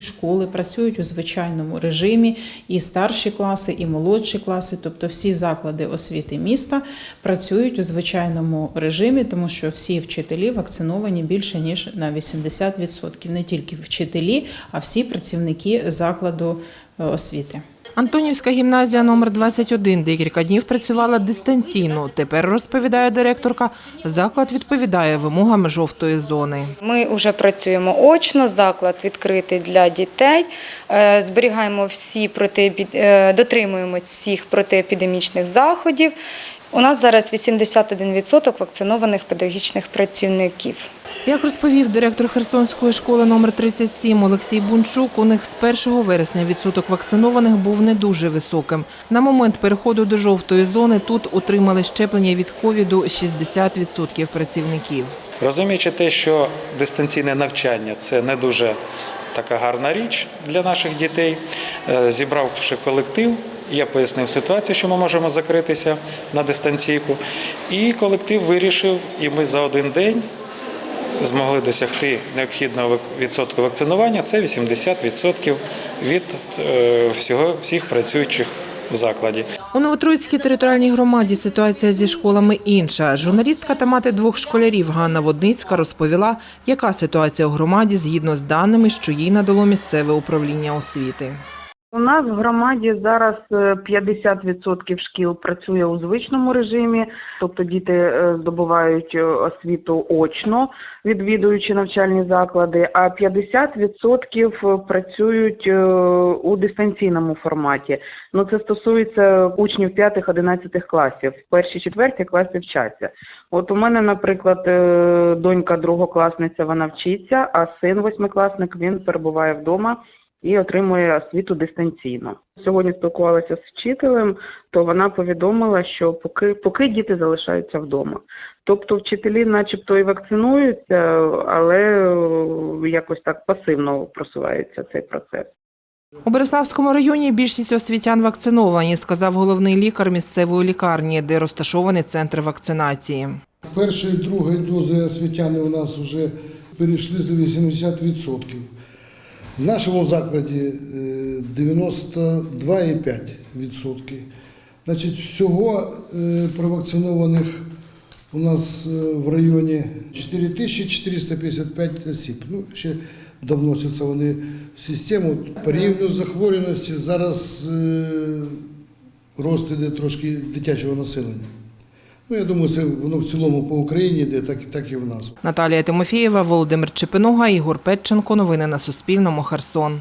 Школи працюють у звичайному режимі, і старші класи, і молодші класи, тобто всі заклади освіти міста працюють у звичайному режимі, тому що всі вчителі вакциновані більше ніж на 80%. Не тільки вчителі, а всі працівники закладу е, освіти. Антонівська гімназія номер 21 декілька днів працювала дистанційно. Тепер, розповідає директорка, заклад відповідає вимогам жовтої зони. Ми вже працюємо очно, заклад відкритий для дітей. Е, Зберігаємо всі протиепід- е, дотримуємось всіх протиепідемічних заходів. У нас зараз 81% вакцинованих педагогічних працівників. Як розповів директор Херсонської школи номер 37 Олексій Бунчук, у них з 1 вересня відсоток вакцинованих був не дуже високим. На момент переходу до жовтої зони тут отримали щеплення від ковіду 60% працівників. Розуміючи те, що дистанційне навчання це не дуже така гарна річ для наших дітей, е, зібравши колектив, я пояснив ситуацію, що ми можемо закритися на дистанційку. І колектив вирішив, і ми за один день змогли досягти необхідного відсотку вакцинування. Це 80% від е, всього всіх працюючих в закладі. У Новотроїцькій територіальній громаді ситуація зі школами інша. Журналістка та мати двох школярів Ганна Водницька розповіла, яка ситуація у громаді згідно з даними, що їй надало місцеве управління освіти. У нас в громаді зараз е, 50% шкіл працює у звичному режимі, тобто діти е, здобувають е, освіту очно, відвідуючи навчальні заклади, а 50% працюють е, у дистанційному форматі. Ну це стосується учнів 5-11 класів. Перші четверті класи вчаться. От у мене, наприклад, е, донька другокласниця, вона вчиться, а син восьмикласник він перебуває вдома і отримує освіту дистанційно. Сьогодні спілкувалася з вчителем, то вона повідомила, що поки, поки діти залишаються вдома. Тобто вчителі начебто і вакцинуються, але е, якось так пасивно просувається цей процес. У Береславському районі більшість освітян вакциновані, сказав головний лікар місцевої лікарні, де розташований центр вакцинації. Першої і другої дози освітяни у нас вже перейшли за 80%. В нашому закладі е, 92,5%. Значить, всього е, провакцинованих у нас е, в районі 4455 осіб. Ну, ще це вони в систему. По рівню захворюваності зараз е, рост іде трошки дитячого населення. Ну, я думаю, це воно в цілому по Україні йде, так, так і в нас. Наталія Тимофієва, Володимир Чепинога, Ігор Петченко. Новини на Суспільному. Херсон.